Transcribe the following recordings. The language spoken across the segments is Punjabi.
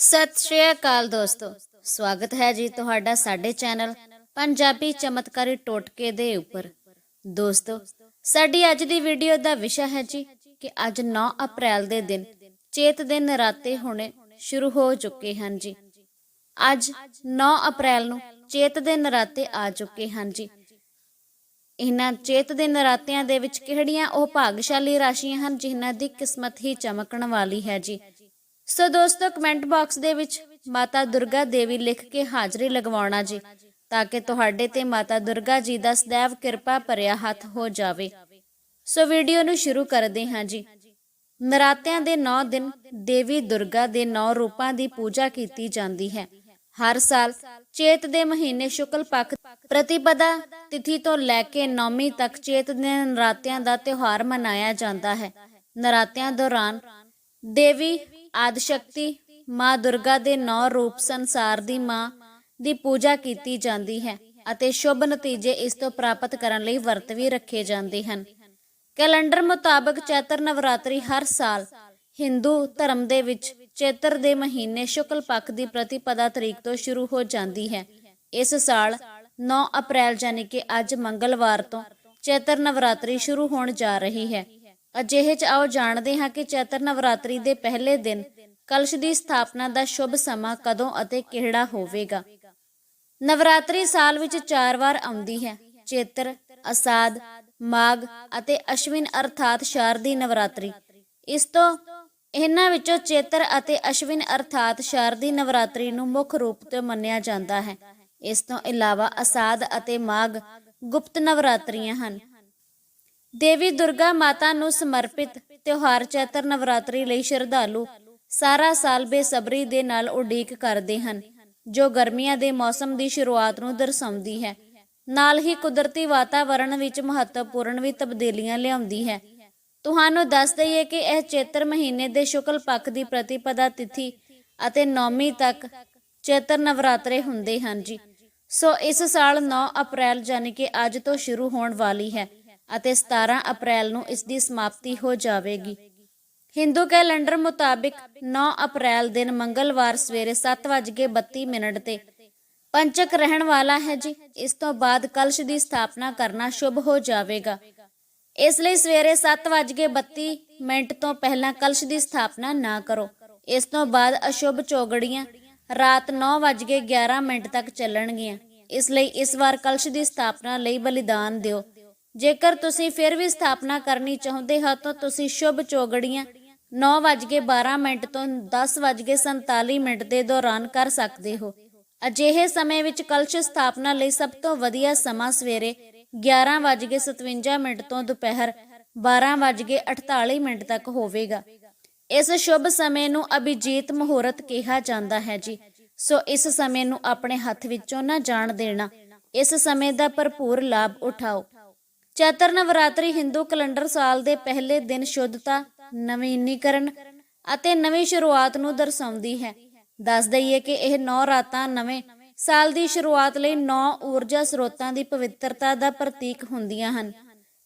ਸਤਿ ਸ਼੍ਰੀ ਅਕਾਲ ਦੋਸਤੋ। ਸਵਾਗਤ ਹੈ ਜੀ ਤੁਹਾਡਾ ਸਾਡੇ ਚੈਨਲ ਪੰਜਾਬੀ ਚਮਤਕਾਰੀ ਟੋਟਕੇ ਦੇ ਉੱਪਰ। ਦੋਸਤੋ, ਸਾਡੀ ਅੱਜ ਦੀ ਵੀਡੀਓ ਦਾ ਵਿਸ਼ਾ ਹੈ ਜੀ ਕਿ ਅੱਜ 9 ਅਪ੍ਰੈਲ ਦੇ ਦਿਨ ਚੇਤ ਦੇ ਨਰਾਤੇ ਹੋਣੇ ਸ਼ੁਰੂ ਹੋ ਚੁੱਕੇ ਹਨ ਜੀ। ਅੱਜ 9 ਅਪ੍ਰੈਲ ਨੂੰ ਚੇਤ ਦੇ ਨਰਾਤੇ ਆ ਚੁੱਕੇ ਹਨ ਜੀ। ਇਹਨਾਂ ਚੇਤ ਦੇ ਨਰਾਤਿਆਂ ਦੇ ਵਿੱਚ ਕਿਹੜੀਆਂ ਉਹ ਭਾਗਸ਼ਾਲੀ ਰਾਸ਼ੀਆਂ ਹਨ ਜਿਨ੍ਹਾਂ ਦੀ ਕਿਸਮਤ ਹੀ ਚਮਕਣ ਵਾਲੀ ਹੈ ਜੀ? ਸੋ ਦੋਸਤੋ ਕਮੈਂਟ ਬਾਕਸ ਦੇ ਵਿੱਚ ਮਾਤਾ ਦੁਰਗਾ ਦੇਵੀ ਲਿਖ ਕੇ ਹਾਜ਼ਰੀ ਲਗਵਾਉਣਾ ਜੀ, ਤਾਂ ਕਿ ਤੁਹਾਡੇ ਤੇ ਮਾਤਾ ਦੁਰਗਾ ਜੀ ਦਾ ਸदैव ਕਿਰਪਾ ਭਰਿਆ ਹੱਥ ਹੋ ਜਾਵੇ। ਸੋ ਵੀਡੀਓ ਨੂੰ ਸ਼ੁਰੂ ਕਰਦੇ ਹਾਂ ਜੀ। ਨਰਾਤਿਆਂ ਦੇ 9 ਦਿਨ ਦੇਵੀ ਦੁਰਗਾ ਦੇ 9 ਰੂਪਾਂ ਦੀ ਪੂਜਾ ਕੀਤੀ ਜਾਂਦੀ ਹੈ। ਹਰ ਸਾਲ ਚੇਤ ਦੇ ਮਹੀਨੇ ਸ਼ੁਕਲ ਪੱਖ ਪ੍ਰਤੀਪਦਾ ਤਿਥੀ ਤੋਂ ਲੈ ਕੇ ਨੌਮੀ ਤੱਕ ਚੇਤ ਦੇ ਨਰਾਤਿਆਂ ਦਾ ਤਿਉਹਾਰ ਮਨਾਇਆ ਜਾਂਦਾ ਹੈ। ਨਰਾਤਿਆਂ ਦੌਰਾਨ ਦੇਵੀ ਆਦਿ ਸ਼ਕਤੀ ਮਾਂ ਦੁਰਗਾ ਦੇ ਨੌ ਰੂਪ ਸੰਸਾਰ ਦੀ ਮਾਂ ਦੀ ਪੂਜਾ ਕੀਤੀ ਜਾਂਦੀ ਹੈ ਅਤੇ ਸ਼ੁਭ ਨਤੀਜੇ ਇਸ ਤੋਂ ਪ੍ਰਾਪਤ ਕਰਨ ਲਈ ਵਰਤ ਵੀ ਰੱਖੇ ਜਾਂਦੇ ਹਨ। ਕੈਲੰਡਰ ਮੁਤਾਬਕ ਚੈਤਰ ਨਵਰਾਤਰੀ ਹਰ ਸਾਲ ਹਿੰਦੂ ਧਰਮ ਦੇ ਵਿੱਚ ਚੇਤਰ ਦੇ ਮਹੀਨੇ ਸ਼ੁਕਲ ਪੱਖ ਦੀ ਪ੍ਰਤੀਪਦਾ ਤਰੀਕ ਤੋਂ ਸ਼ੁਰੂ ਹੋ ਜਾਂਦੀ ਹੈ। ਇਸ ਸਾਲ 9 ਅਪ੍ਰੈਲ ਯਾਨੀ ਕਿ ਅੱਜ ਮੰਗਲਵਾਰ ਤੋਂ ਚੇਤਰ ਨਵਰਾਤਰੀ ਸ਼ੁਰੂ ਹੋਣ ਜਾ ਰਹੀ ਹੈ। ਅਜਿਹੇ ਚ ਆਓ ਜਾਣਦੇ ਹਾਂ ਕਿ ਚੈਤਰ ਨਵਰਾਤਰੀ ਦੇ ਪਹਿਲੇ ਦਿਨ ਕਲਸ਼ ਦੀ ਸਥਾਪਨਾ ਦਾ ਸ਼ੁਭ ਸਮਾਂ ਕਦੋਂ ਅਤੇ ਕਿਹੜਾ ਹੋਵੇਗਾ। ਨਵਰਾਤਰੀ ਸਾਲ ਵਿੱਚ 4 ਵਾਰ ਆਉਂਦੀ ਹੈ। ਚੇਤਰ, ਅਸਾਦ, ਮਾਘ ਅਤੇ ਅਸ਼ਵਿਨ ਅਰਥਾਤ ਸ਼ਾਰਦੀ ਨਵਰਾਤਰੀ। ਇਸ ਤੋਂ ਇਹਨਾਂ ਵਿੱਚੋਂ ਚੇਤਰ ਅਤੇ ਅਸ਼ਵਿਨ ਅਰਥਾਤ ਸ਼ਾਰਦੀ ਨਵਰਾਤਰੀ ਨੂੰ ਮੁੱਖ ਰੂਪ ਤੋਂ ਮੰਨਿਆ ਜਾਂਦਾ ਹੈ। ਇਸ ਤੋਂ ਇਲਾਵਾ ਅਸਾਦ ਅਤੇ ਮਾਘ ਗੁਪਤ ਨਵਰਾਤਰੀਆਂ ਹਨ। ਦੇਵੀ ਦੁਰਗਾ ਮਾਤਾ ਨੂੰ ਸਮਰਪਿਤ ਤਿਉਹਾਰ ਚੈਤਰ ਨਵਰਾਤਰੀ ਲਈ ਸ਼ਰਧਾਲੂ ਸਾਰਾ ਸਾਲ ਬੇਸਬਰੀ ਦੇ ਨਾਲ ਉਡੀਕ ਕਰਦੇ ਹਨ, ਜੋ ਗਰਮੀਆਂ ਦੇ ਮੌਸਮ ਦੀ ਸ਼ੁਰੂਆਤ ਨੂੰ ਦਰਸਾਉਂਦੀ ਹੈ। ਨਾਲ ਹੀ ਕੁਦਰਤੀ ਵਾਤਾਵਰਣ ਵਿੱਚ ਮਹੱਤਵਪੂਰਨ ਵੀ ਤਬਦੀਲੀਆਂ ਲਿਆਉਂਦੀ ਹੈ। ਤੁਹਾਨੂੰ ਦੱਸ ਦਈਏ ਕਿ ਇਹ ਚੇਤਰ ਮਹੀਨੇ ਦੇ ਸ਼ੁਕਲ ਪੱਖ ਦੀ ਪ੍ਰਤੀਪਦਾ ਤਿਥੀ ਅਤੇ ਨੌਮੀ ਤੱਕ ਚੇਤਰ ਨਵਰਾਤਰੇ ਹੁੰਦੇ ਹਨ ਜੀ। ਸੋ ਇਸ ਸਾਲ 9 ਅਪ੍ਰੈਲ ਯਾਨੀ ਕਿ ਅੱਜ ਤੋਂ ਸ਼ੁਰੂ ਹੋਣ ਵਾਲੀ ਹੈ। ਅਤੇ 17 ਅਪ੍ਰੈਲ ਨੂੰ ਇਸ ਦੀ ਸਮਾਪਤੀ ਹੋ ਜਾਵੇਗੀ। ਹਿੰਦੂ ਕੈਲੰਡਰ ਮੁਤਾਬਿਕ 9 ਅਪ੍ਰੈਲ ਦਿਨ ਮੰਗਲਵਾਰ ਸਵੇਰੇ 7:32 ਮਿੰਟ ਤੇ ਪੰਚਕ ਰਹਿਣ ਵਾਲਾ ਹੈ ਜੀ। ਇਸ ਤੋਂ ਬਾਅਦ ਕਲਸ਼ ਦੀ ਸਥਾਪਨਾ ਕਰਨਾ ਸ਼ੁਭ ਹੋ ਜਾਵੇਗਾ। ਇਸ ਲਈ ਸਵੇਰੇ 7:32 ਮਿੰਟ ਤੋਂ ਪਹਿਲਾਂ ਕਲਸ਼ ਦੀ ਸਥਾਪਨਾ ਨਾ ਕਰੋ। ਇਸ ਤੋਂ ਬਾਅਦ ਅਸ਼ੁਭ ਚੌਗੜੀਆਂ ਰਾਤ 9:11 ਮਿੰਟ ਤੱਕ ਚੱਲਣਗੀਆਂ। ਇਸ ਲਈ ਇਸ ਵਾਰ ਕਲਸ਼ ਦੀ ਸਥਾਪਨਾ ਲਈ ਬਲੀਦਾਨ ਦਿਓ। ਜੇਕਰ ਤੁਸੀਂ ਫਿਰ ਵੀ ਸਥਾਪਨਾ ਕਰਨੀ ਚਾਹੁੰਦੇ ਹੋ, ਤਾਂ ਤੁਸੀਂ ਸ਼ੁਭ ਚੌਗੜੀਆਂ 9:12 ਮਿੰਟ ਤੋਂ 10:47 ਮਿੰਟ ਦੇ ਦੌਰਾਨ ਕਰ ਸਕਦੇ ਹੋ। ਅਜਿਹੇ ਸਮੇਂ ਵਿੱਚ ਕਲਸ਼ ਸਥਾਪਨਾ ਲਈ ਸਭ ਤੋਂ ਵਧੀਆ ਸਮਾਂ ਸਵੇਰੇ 11:57 ਮਿੰਟ ਤੋਂ ਦੁਪਹਿਰ 12:48 ਮਿੰਟ ਤੱਕ ਹੋਵੇਗਾ। ਇਸ ਸ਼ੁਭ ਸਮੇਂ ਨੂੰ ਅਭਿਜੀਤ ਮੁਹੂਰਤ ਕਿਹਾ ਜਾਂਦਾ ਹੈ ਜੀ। ਸੋ ਇਸ ਸਮੇਂ ਨੂੰ ਆਪਣੇ ਹੱਥ ਵਿੱਚੋਂ ਨਾ ਜਾਣ ਦੇਣਾ। ਇਸ ਸਮੇਂ ਦਾ ਭਰਪੂਰ ਲਾਭ ਉਠਾਓ। ਚੈਤਰ ਨਵਰਾਤਰੀ ਹਿੰਦੂ ਕੈਲੰਡਰ ਸਾਲ ਦੇ ਪਹਿਲੇ ਦਿਨ ਸ਼ੁੱਧਤਾ ਨਵੀਨੀਕਰਨ ਅਤੇ ਨਵੀਂ ਸ਼ੁਰੂਆਤ ਨੂੰ ਦਰਸਾਉਂਦੀ ਹੈ। ਦੱਸ ਦਈਏ ਕਿ ਇਹ 9 ਰਾਤਾਂ ਨਵੇਂ ਸਾਲ ਦੀ ਸ਼ੁਰੂਆਤ ਲਈ 9 ਊਰਜਾ ਸਰੋਤਾਂ ਦੀ ਪਵਿੱਤਰਤਾ ਦਾ ਪ੍ਰਤੀਕ ਹੁੰਦੀਆਂ ਹਨ।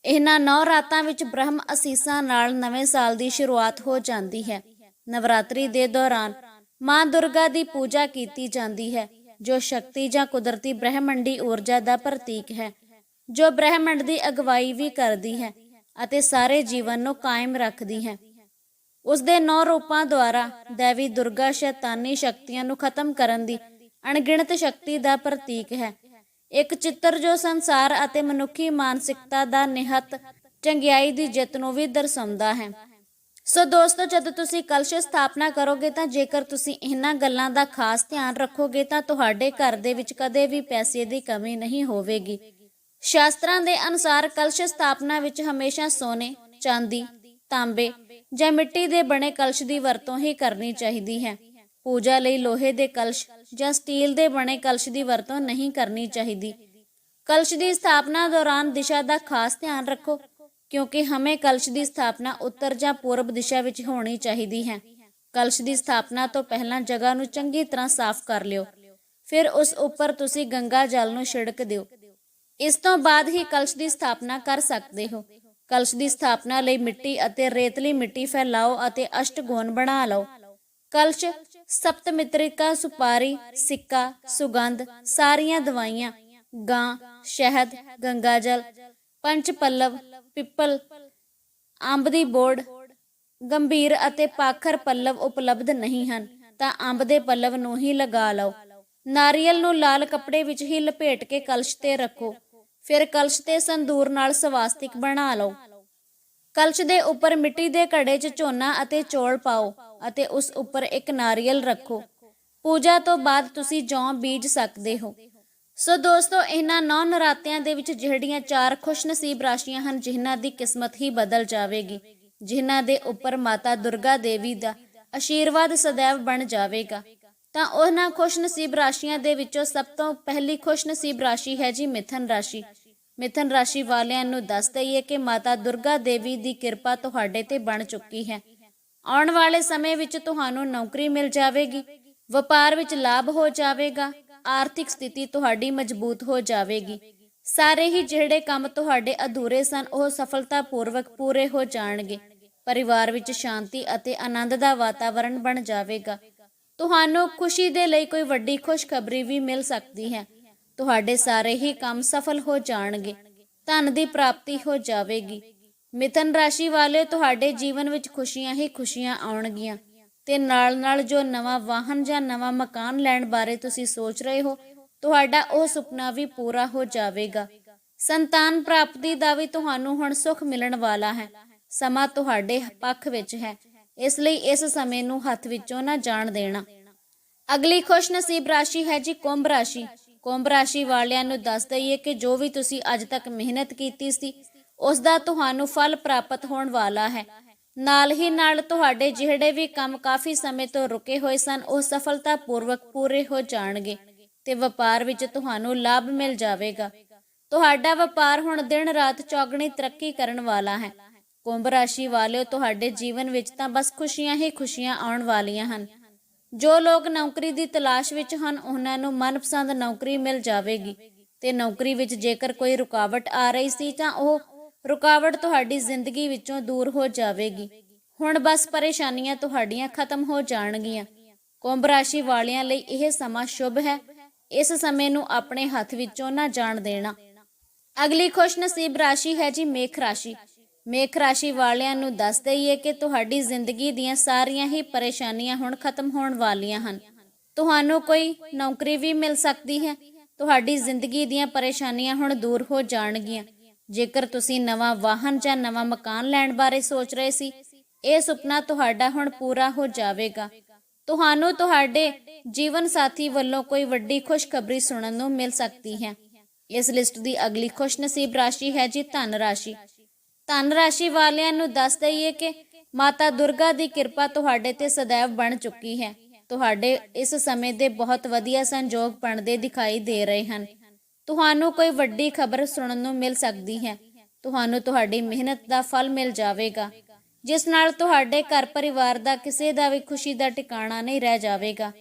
ਇਹਨਾਂ 9 ਰਾਤਾਂ ਵਿੱਚ ਬ੍ਰਹਮ ਅਸੀਸਾਂ ਨਾਲ ਨਵੇਂ ਸਾਲ ਦੀ ਸ਼ੁਰੂਆਤ ਹੋ ਜਾਂਦੀ ਹੈ। ਨਵਰਾਤਰੀ ਦੇ ਦੌਰਾਨ ਮਾਂ ਦੁਰਗਾ ਦੀ ਪੂਜਾ ਕੀਤੀ ਜਾਂਦੀ ਹੈ, ਜੋ ਸ਼ਕਤੀ ਜਾਂ ਕੁਦਰਤੀ ਬ੍ਰਹਿਮੰਡੀ ਊਰਜਾ ਦਾ ਪ੍ਰਤੀਕ ਹੈ। ਜੋ ਬ੍ਰਹਿਮੰਡ ਦੀ ਅਗਵਾਈ ਵੀ ਕਰਦੀ ਹੈ ਅਤੇ ਸਾਰੇ ਜੀਵਨ ਨੂੰ ਕਾਇਮ ਰੱਖਦੀ ਹੈ। ਉਸ ਦੇ ਨੌ ਰੂਪਾਂ ਦੁਆਰਾ ਦੇਵੀ ਦੁਰਗਾ ਸ਼ੈਤਾਨੀ ਸ਼ਕਤੀਆਂ ਨੂੰ ਖਤਮ ਕਰਨ ਦੀ ਅਣਗਿਣਤ ਸ਼ਕਤੀ ਦਾ ਪ੍ਰਤੀਕ ਹੈ। ਇੱਕ ਚਿੱਤਰ ਜੋ ਸੰਸਾਰ ਅਤੇ ਮਨੁੱਖੀ ਮਾਨਸਿਕਤਾ ਦਾ ਨਿਹਤ ਚੰਗਿਆਈ ਦੀ ਜਿੱਤ ਨੂੰ ਵੀ ਦਰਸਾਉਂਦਾ ਹੈ। ਸੋ ਦੋਸਤੋ, ਜਦੋਂ ਤੁਸੀਂ ਕਲਸ਼ ਸਥਾਪਨਾ ਕਰੋਗੇ ਤਾਂ ਜੇਕਰ ਤੁਸੀਂ ਇਹਨਾਂ ਗੱਲਾਂ ਦਾ ਖਾਸ ਧਿਆਨ ਰੱਖੋਗੇ ਤਾਂ ਤੁਹਾਡੇ ਘਰ ਦੇ ਵਿੱਚ ਕਦੇ ਵੀ ਪੈਸੇ ਦੀ ਕਮੀ ਨਹੀਂ ਹੋਵੇਗੀ। ਸ਼ਾਸਤਰਾਂ ਦੇ ਅਨੁਸਾਰ ਕਲਸ਼ ਸਥਾਪਨਾ ਵਿੱਚ ਹਮੇਸ਼ਾ ਸੋਨੇ, ਚਾਂਦੀ, ਤਾਂਬੇ ਜਾਂ ਮਿੱਟੀ ਦੇ ਬਣੇ ਕਲਸ਼ ਦੀ ਵਰਤੋਂ ਹੀ ਕਰਨੀ ਚਾਹੀਦੀ ਹੈ। ਪੂਜਾ ਲਈ ਲੋਹੇ ਦੇ ਕਲਸ਼ ਜਾਂ ਸਟੀਲ ਦੇ ਬਣੇ ਕਲਸ਼ ਦੀ ਵਰਤੋਂ ਨਹੀਂ ਕਰਨੀ ਚਾਹੀਦੀ। ਕਲਸ਼ ਦੀ ਸਥਾਪਨਾ ਦੌਰਾਨ ਦਿਸ਼ਾ ਦਾ ਖਾਸ ਧਿਆਨ ਰੱਖੋ ਕਿਉਂਕਿ ਹਮੇ ਕਲਸ਼ ਦੀ ਸਥਾਪਨਾ ਉੱਤਰ ਜਾਂ ਪੂਰਬ ਦਿਸ਼ਾ ਵਿੱਚ ਹੋਣੀ ਚਾਹੀਦੀ ਹੈ। ਕਲਸ਼ ਦੀ ਸਥਾਪਨਾ ਤੋਂ ਪਹਿਲਾਂ ਜਗ੍ਹਾ ਨੂੰ ਚੰਗੀ ਤਰ੍ਹਾਂ ਸਾਫ਼ ਕਰ ਲਿਓ। ਫਿਰ ਉਸ ਉੱਪਰ ਤੁਸੀਂ ਗੰਗਾ ਜਲ ਨੂੰ ਛਿੜਕ ਦਿਓ। ਇਸ ਤੋਂ ਬਾਅਦ ਹੀ ਕਲਸ਼ ਦੀ ਸਥਾਪਨਾ ਕਰ ਸਕਦੇ ਹੋ। ਕਲਸ਼ ਦੀ ਸਥਾਪਨਾ ਲਈ ਮਿੱਟੀ ਅਤੇ ਰੇਤਲੀ ਮਿੱਟੀ ਫੈਲਾਓ ਅਤੇ ਅਸ਼ਟਗੋਨ ਬਣਾ ਲਓ। ਕਲਸ਼ ਸਪਤ ਮਿਤਰਿਕਾ ਸੁਪਾਰੀ, ਸਿੱਕਾ, ਸੁਗੰਧ, ਸਾਰੀਆਂ ਦਵਾਈਆਂ, ਗਾਂ, ਸ਼ਹਿਦ ਗੰਗਾ ਜਲ ਪੰਚ ਪੱਲਵ ਪਿੱਪਲ, ਅੰਬ ਦੀ ਬੋੜ, ਗੰਭੀਰ ਅਤੇ ਪਾਖਰ ਪੱਲਵ ਉਪਲਬਧ ਨਹੀਂ ਹਨ, ਤਾਂ ਅੰਬ ਦੇ ਪੱਲਵ ਨੂੰ ਹੀ ਲਗਾ ਲਓ। ਨਾਰੀਅਲ ਨੂੰ ਲਾਲ ਕੱਪੜੇ ਵਿੱਚ ਹੀ ਲਪੇਟ ਕੇ ਕਲਸ਼ ਤੇ ਰੱਖੋ। ਫਿਰ ਕਲਸ਼ ਤੇ ਸੰਦੂਰ ਨਾਲ ਸਵਾਸਤਿਕ ਬਣਾ ਲਓ। ਕਲਸ਼ ਦੇ ਉੱਪਰ ਮਿੱਟੀ ਦੇ ਘੜੇ 'ਚ ਝੋਨਾ ਅਤੇ ਚੌਲ ਪਾਓ ਅਤੇ ਉਸ ਉੱਪਰ ਇੱਕ ਨਾਰੀਅਲ ਰੱਖੋ। ਪੂਜਾ ਤੋਂ ਬਾਅਦ ਤੁਸੀਂ ਜੌਂ ਬੀਜ ਸਕਦੇ ਹੋ। ਸੋ ਦੋਸਤੋ, ਇਹਨਾਂ ਨੌ ਨਰਾਤਿਆਂ ਦੇ ਵਿੱਚ ਜਿਹੜੀਆਂ ਚਾਰ ਖੁਸ਼ਨਸੀਬ ਰਾਸ਼ੀਆਂ ਹਨ, ਜਿਨ੍ਹਾਂ ਦੀ ਕਿਸਮਤ ਹੀ ਬਦਲ ਜਾਵੇਗੀ, ਜਿਨ੍ਹਾਂ ਦੇ ਉੱਪਰ ਮਾਤਾ ਦੁਰਗਾ ਦੇਵੀ ਦਾ ਆਸ਼ੀਰਵਾਦ ਸदैव ਬਣ ਜਾਵੇਗਾ। ਤਾਂ ਉਹਨਾਂ ਖੁਸ਼ਨਸੀਬ ਰਾਸ਼ੀਆਂ ਦੇ ਵਿੱਚੋਂ ਸਭ ਤੋਂ ਪਹਿਲੀ ਖੁਸ਼ਨਸੀਬ ਰਾਸ਼ੀ ਹੈ ਜੀ ਮਿਥਨ ਰਾਸ਼ੀ। ਮਿਥਨ ਰਾਸ਼ੀ ਵਾਲਿਆਂ ਨੂੰ ਦੱਸ ਦਈਏ ਕਿ ਮਾਤਾ ਦੁਰਗਾ ਦੇਵੀ ਦੀ ਕਿਰਪਾ ਤੁਹਾਡੇ ਤੇ ਬਣ ਚੁੱਕੀ ਹੈ। ਆਉਣ ਵਾਲੇ ਸਮੇਂ ਵਿੱਚ ਤੁਹਾਨੂੰ ਨੌਕਰੀ ਮਿਲ ਜਾਵੇਗੀ, ਵਪਾਰ ਵਿੱਚ ਲਾਭ ਹੋ ਜਾਵੇਗਾ, ਆਰਥਿਕ ਸਥਿਤੀ ਤੁਹਾਡੀ ਮਜ਼ਬੂਤ ਹੋ ਜਾਵੇਗੀ। ਸਾਰੇ ਹੀ ਜਿਹੜੇ ਕੰਮ ਤੁਹਾਡੇ ਅਧੂਰੇ ਸਨ, ਉਹ ਸਫਲਤਾਪੂਰਵਕ ਪੂਰੇ ਹੋ ਜਾਣਗੇ। ਪਰਿਵਾਰ ਵਿੱਚ ਸ਼ਾਂਤੀ ਅਤੇ ਆਨੰਦ ਦਾ ਵਾਤਾਵਰਣ ਬਣ ਜਾਵੇਗਾ। ਤੁਹਾਨੂੰ ਖੁਸ਼ੀ ਦੇ ਲਈ ਕੋਈ ਵੱਡੀ ਖੁਸ਼ਖਬਰੀ ਵੀ ਮਿਲ ਸਕਦੀ ਹੈ। ਤੁਹਾਡੇ ਸਾਰੇ ਹੀ ਕੰਮ ਸਫਲ ਹੋ ਜਾਣਗੇ। ਧਨ ਦੀ ਪ੍ਰਾਪਤੀ ਹੋ ਜਾਵੇਗੀ। ਮਿਥਨ ਰਾਸ਼ੀ ਵਾਲੇ ਤੁਹਾਡੇ ਜੀਵਨ ਵਿੱਚ ਖੁਸ਼ੀਆਂ ਹੀ ਖੁਸ਼ੀਆਂ ਆਉਣਗੀਆਂ। ਤੇ ਨਾਲ-ਨਾਲ ਜੋ ਨਵਾਂ ਵਾਹਨ ਜਾਂ ਨਵਾਂ ਮਕਾਨ ਲੈਣ ਬਾਰੇ ਤੁਸੀਂ ਸੋਚ ਰਹੇ ਹੋ, ਤੁਹਾਡਾ ਉਹ ਸੁਪਨਾ ਵੀ ਪੂਰਾ ਹੋ ਜਾਵੇਗਾ। ਸੰਤਾਨ ਪ੍ਰਾਪਤੀ ਦਾ ਵੀ ਤੁਹਾਨੂੰ ਹੁਣ ਸੁੱਖ ਮਿਲਣ ਵਾਲਾ ਹੈ। ਸਮਾਂ ਤੁਹਾਡੇ ਪੱਖ ਵਿੱਚ ਹੈ। ਇਸ ਲਈ ਇਸ ਸਮੇਂ ਨੂੰ ਹੱਥ ਵਿੱਚੋਂ ਨਾ ਜਾਣ ਦੇਣਾ। ਅਗਲੀ ਖੁਸ਼ਨਸੀਬ ਰਾਸ਼ੀ ਹੈ ਜੀ ਕੁੰਭ ਰਾਸ਼ੀ। ਕੁੰਭ ਰਾਸ਼ੀ ਵਾਲਿਆਂ ਨੂੰ ਦੱਸ ਦਈਏ ਕਿ ਜੋ ਵੀ ਤੁਸੀਂ ਅੱਜ ਤੱਕ ਮਿਹਨਤ ਕੀਤੀ ਸੀ, ਉਸ ਦਾ ਤੁਹਾਨੂੰ ਫਲ ਪ੍ਰਾਪਤ ਹੋਣ ਵਾਲਾ ਹੈ। ਨਾਲ ਹੀ ਨਾਲ ਤੁਹਾਡੇ ਜਿਹੜੇ ਵੀ ਕੰਮ ਕਾਫੀ ਸਮੇਂ ਤੋਂ ਰੁਕੇ ਹੋਏ ਸਨ, ਉਹ ਸਫਲਤਾਪੂਰਵਕ ਪੂਰੇ ਹੋ ਜਾਣਗੇ ਤੇ ਵਪਾਰ ਵਿੱਚ ਤੁਹਾਨੂੰ ਲਾਭ ਮਿਲ ਜਾਵੇਗਾ। ਤੁਹਾਡਾ ਵਪਾਰ ਹੁਣ ਦਿਨ ਰਾਤ ਚੌਗਣੀ ਤਰੱਕੀ ਕਰਨ ਵਾਲਾ ਹੈ। ਕੁੰਭ ਰਾਸ਼ੀ ਵਾਲਿਓ, ਤੁਹਾਡੇ ਜੀਵਨ ਵਿੱਚ ਤਾਂ ਬਸ ਖੁਸ਼ੀਆਂ ਹੀ ਖੁਸ਼ੀਆਂ ਆਉਣ ਵਾਲੀਆਂ ਹਨ। ਜੋ ਲੋਕ ਨੌਕਰੀ ਦੀ ਤਲਾਸ਼ ਵਿੱਚ ਹਨ, ਉਹਨਾਂ ਨੂੰ ਮਨਪਸੰਦ ਨੌਕਰੀ ਮਿਲ ਜਾਵੇਗੀ। ਤੇ ਨੌਕਰੀ ਵਿੱਚ ਜੇਕਰ ਕੋਈ ਰੁਕਾਵਟ ਆ ਰਹੀ ਸੀ ਤਾਂ ਉਹ ਰੁਕਾਵਟ ਤੁਹਾਡੀ ਜ਼ਿੰਦਗੀ ਵਿੱਚੋਂ ਦੂਰ ਹੋ ਜਾਵੇਗੀ। ਹੁਣ ਬਸ ਪਰੇਸ਼ਾਨੀਆਂ ਤੁਹਾਡੀਆਂ ਖਤਮ ਹੋ ਜਾਣਗੀਆਂ। ਕੁੰਭ ਰਾਸ਼ੀ ਵਾਲਿਆਂ ਲਈ ਇਹ ਸਮਾਂ ਸ਼ੁਭ ਹੈ। ਇਸ ਸਮੇਂ ਨੂੰ ਆਪਣੇ ਹੱਥ ਵਿੱਚੋਂ ਨਾ ਜਾਣ ਦੇਣਾ। ਅਗਲੀ ਖੁਸ਼ਨਸੀਬ ਰਾਸ਼ੀ ਹੈ ਜੀ ਮੇਖ ਰਾਸ਼ੀ। ਮੇਖ ਰਾਸ਼ੀ ਵਾਲਿਆਂ ਨੂੰ ਦੱਸ ਦਈਏ ਕਿ ਤੁਹਾਡੀ ਜ਼ਿੰਦਗੀ ਦੀਆਂ ਸਾਰੀਆਂ ਹੀ ਪਰੇਸ਼ਾਨੀਆਂ ਹੁਣ ਖਤਮ ਹੋਣ ਵਾਲੀਆਂ ਹਨ। ਤੁਹਾਨੂੰ ਕੋਈ ਨੌਕਰੀ ਵੀ ਮਿਲ ਸਕਦੀ ਹੈ। ਤੁਹਾਡੀ ਜ਼ਿੰਦਗੀ ਦੀਆਂ ਪਰੇਸ਼ਾਨੀਆਂ ਹੁਣ ਦੂਰ ਹੋ ਜਾਣਗੀਆਂ। ਜੇਕਰ ਤੁਸੀਂ ਨਵਾਂ ਵਾਹਨ ਜਾਂ ਨਵਾਂ ਮਕਾਨ ਲੈਣ ਬਾਰੇ ਸੋਚ ਰਹੇ ਸੀ, ਇਹ ਸੁਪਨਾ ਤੁਹਾਡਾ ਹੁਣ ਪੂਰਾ ਹੋ ਜਾਵੇਗਾ। ਤੁਹਾਨੂੰ ਤੁਹਾਡੇ ਜੀਵਨ ਸਾਥੀ ਵੱਲੋਂ ਕੋਈ ਵੱਡੀ ਖੁਸ਼ਖਬਰੀ ਸੁਣਨ ਨੂੰ ਮਿਲ ਸਕਦੀ ਹੈ। ਇਸ ਲਿਸਟ ਦੀ ਅਗਲੀ ਖੁਸ਼ਨਸੀਬ ਰਾਸ਼ੀ ਹੈ ਜੀ ਧਨ ਰਾਸ਼ੀ। ਧਨ ਰਾਸ਼ੀ ਵਾਲਿਆਂ ਨੂੰ ਦੱਸ ਦਈਏ ਕਿ ਮਾਤਾ ਦੁਰਗਾ ਦੀ ਕਿਰਪਾ ਤੁਹਾਡੇ ਤੇ ਸदैव ਬਣ ਚੁੱਕੀ ਹੈ। ਤੁਹਾਡੇ ਇਸ ਸਮੇਂ ਦੇ ਬਹੁਤ ਵਧੀਆ ਸੰਜੋਗ ਬਣਦੇ ਦਿਖਾਈ ਦੇ ਰਹੇ ਹਨ। ਤੁਹਾਨੂੰ ਕੋਈ ਵੱਡੀ ਖਬਰ ਸੁਣਨ ਨੂੰ ਮਿਲ ਸਕਦੀ ਹੈ। ਤੁਹਾਨੂੰ ਤੁਹਾਡੀ ਮਿਹਨਤ ਦਾ ਫਲ ਮਿਲ ਜਾਵੇਗਾ। ਜਿਸ ਨਾਲ ਤੁਹਾਡੇ ਘਰ ਪਰਿਵਾਰ ਦਾ ਕਿਸੇ ਦਾ ਵੀ ਖੁਸ਼ੀ ਦਾ ਟਿਕਾਣਾ ਨਹੀਂ ਰਹਿ ਜਾਵੇਗਾ।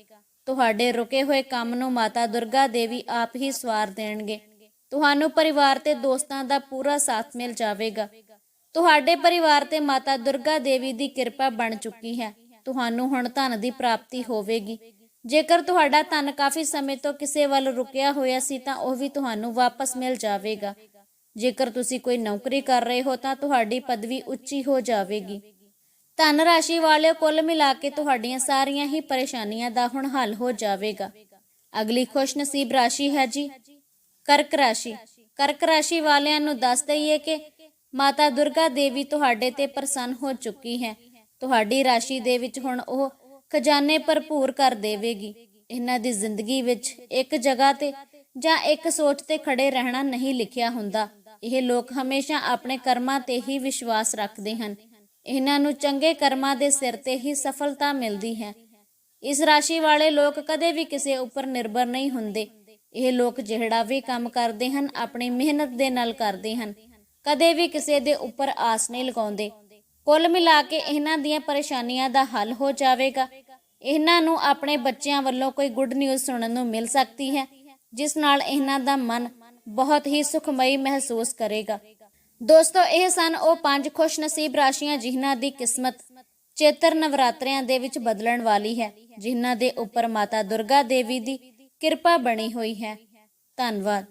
ਤੁਹਾਡੇ ਰੁਕੇ ਹੋਏ ਕੰਮ ਨੂੰ ਮਾਤਾ ਦੁਰਗਾ ਦੇਵੀ ਆਪ ਹੀ ਸਵਾਰ ਦੇਣਗੇ। ਤੁਹਾਨੂੰ ਪਰਿਵਾਰ ਤੇ ਦੋਸਤਾਂ ਦਾ ਪੂਰਾ ਸਾਥ ਮਿਲ ਜਾਵੇਗਾ। ਤੁਹਾਡੇ ਪਰਿਵਾਰ ਤੇ ਮਾਤਾ ਦੁਰਗਾ ਦੇਵੀ ਦੀ ਕਿਰਪਾ ਬਣ ਚੁੱਕੀ ਹੈ। ਤੁਹਾਨੂੰ ਹੁਣ ਧਨ ਦੀ ਪ੍ਰਾਪਤੀ ਹੋਵੇਗੀ। ਜੇਕਰ ਤੁਹਾਡਾ ਧਨ ਕਾਫੀ ਸਮੇਂ ਤੋਂ ਕਿਸੇ ਵੱਲ ਰੁਕਿਆ ਹੋਇਆ ਸੀ ਤਾਂ ਉਹ ਵੀ ਤੁਹਾਨੂੰ ਵਾਪਸ ਮਿਲ ਜਾਵੇਗਾ। ਜੇਕਰ ਤੁਸੀਂ ਕੋਈ ਨੌਕਰੀ ਕਰ ਰਹੇ ਹੋ ਤਾਂ ਤੁਹਾਡੀ ਪਦਵੀ ਉੱਚੀ ਹੋ ਜਾਵੇਗੀ। ਧਨ ਰਾਸ਼ੀ ਵਾਲਿਓ, ਕੁੱਲ ਮਿਲਾ ਕੇ ਤੁਹਾਡੀਆਂ ਸਾਰੀਆਂ ਹੀ ਪਰੇਸ਼ਾਨੀਆਂ ਦਾ ਹੁਣ ਹੱਲ ਹੋ ਜਾਵੇਗਾ। ਅਗਲੀ ਖੁਸ਼ਨਸੀਬ ਰਾਸ਼ੀ ਹੈ ਜੀ। ਕਰਕ ਰਾਸ਼ੀ। ਕਰਕ ਰਾਸ਼ੀ ਵਾਲਿਆਂ ਨੂੰ ਦੱਸ ਦਈਏ ਕਿ ਮਾਤਾ ਦੁਰਗਾ ਦੇਵੀ ਤੁਹਾਡੇ ਤੇ ਪ੍ਰਸੰਨ ਹੋ ਚੁੱਕੀ ਹੈ। ਤੁਹਾਡੀ ਰਾਸ਼ੀ ਦੇ ਵਿੱਚ ਹੁਣ ਉਹ ਖਜ਼ਾਨੇ ਭਰਪੂਰ ਕਰ ਦੇਵੇਗੀ। ਇਹਨਾਂ ਦੀ ਜ਼ਿੰਦਗੀ ਵਿੱਚ ਇੱਕ ਜਗ੍ਹਾ ਤੇ ਜਾਂ ਇੱਕ ਸੋਚ ਤੇ ਖੜੇ ਰਹਿਣਾ ਨਹੀਂ ਲਿਖਿਆ ਹੁੰਦਾ। ਇਹ ਲੋਕ ਹਮੇਸ਼ਾ ਆਪਣੇ ਕਰਮਾਂ ਤੇ ਹੀ ਵਿਸ਼ਵਾਸ ਰੱਖਦੇ ਹਨ। ਇਹਨਾਂ ਨੂੰ ਚੰਗੇ ਕਰਮਾਂ ਦੇ ਸਿਰ ਤੇ ਹੀ ਸਫਲਤਾ ਮਿਲਦੀ ਹੈ। ਇਸ ਰਾਸ਼ੀ ਵਾਲੇ ਲੋਕ ਕਦੇ ਵੀ ਕਿਸੇ ਉੱਪਰ ਨਿਰਭਰ ਨਹੀਂ ਹੁੰਦੇ। ਇਹ ਲੋਕ ਜਿਹੜਾ ਵੀ ਕੰਮ ਕਰਦੇ ਹਨ, ਆਪਣੀ ਮਿਹਨਤ ਦੇ ਨਾਲ ਕਰਦੇ ਹਨ। ਕਦੇ ਵੀ ਕਿਸੇ ਦੇ ਉੱਪਰ ਆਸ ਨਹੀਂ ਲਗਾਉਂਦੇ। ਕੁੱਲ ਮਿਲਾ ਕੇ ਇਹਨਾਂ ਦੀਆਂ ਪਰੇਸ਼ਾਨੀਆਂ ਦਾ ਹੱਲ ਹੋ ਜਾਵੇਗਾ। ਇਹਨਾਂ ਨੂੰ ਆਪਣੇ ਬੱਚਿਆਂ ਵੱਲੋਂ ਕੋਈ ਗੁੱਡ ਨਿਊਜ਼ ਸੁਣਨ ਨੂੰ ਮਿਲ ਸਕਦੀ ਹੈ, ਜਿਸ ਨਾਲ ਇਹਨਾਂ ਦਾ ਮਨ ਬਹੁਤ ਹੀ ਸੁਖਮਈ ਮਹਿਸੂਸ ਕਰੇਗਾ। ਦੋਸਤੋ, ਇਹ ਸਨ ਉਹ ਪੰਜ ਖੁਸ਼ਨਸੀਬ ਰਾਸ਼ੀਆਂ ਜਿਨ੍ਹਾਂ ਦੀ ਕਿਸਮਤ ਚੇਤਰ ਨਵਰਾਤਰਿਆਂ ਦੇ ਵਿੱਚ ਬਦਲਣ ਵਾਲੀ ਹੈ, ਜਿਨ੍ਹਾਂ ਦੇ ਉੱਪਰ ਮਾਤਾ ਦੁਰਗਾ ਦੇਵੀ ਦੀ ਕਿਰਪਾ ਬਣੀ ਹੋਈ ਹੈ। ਧੰਨਵਾਦ।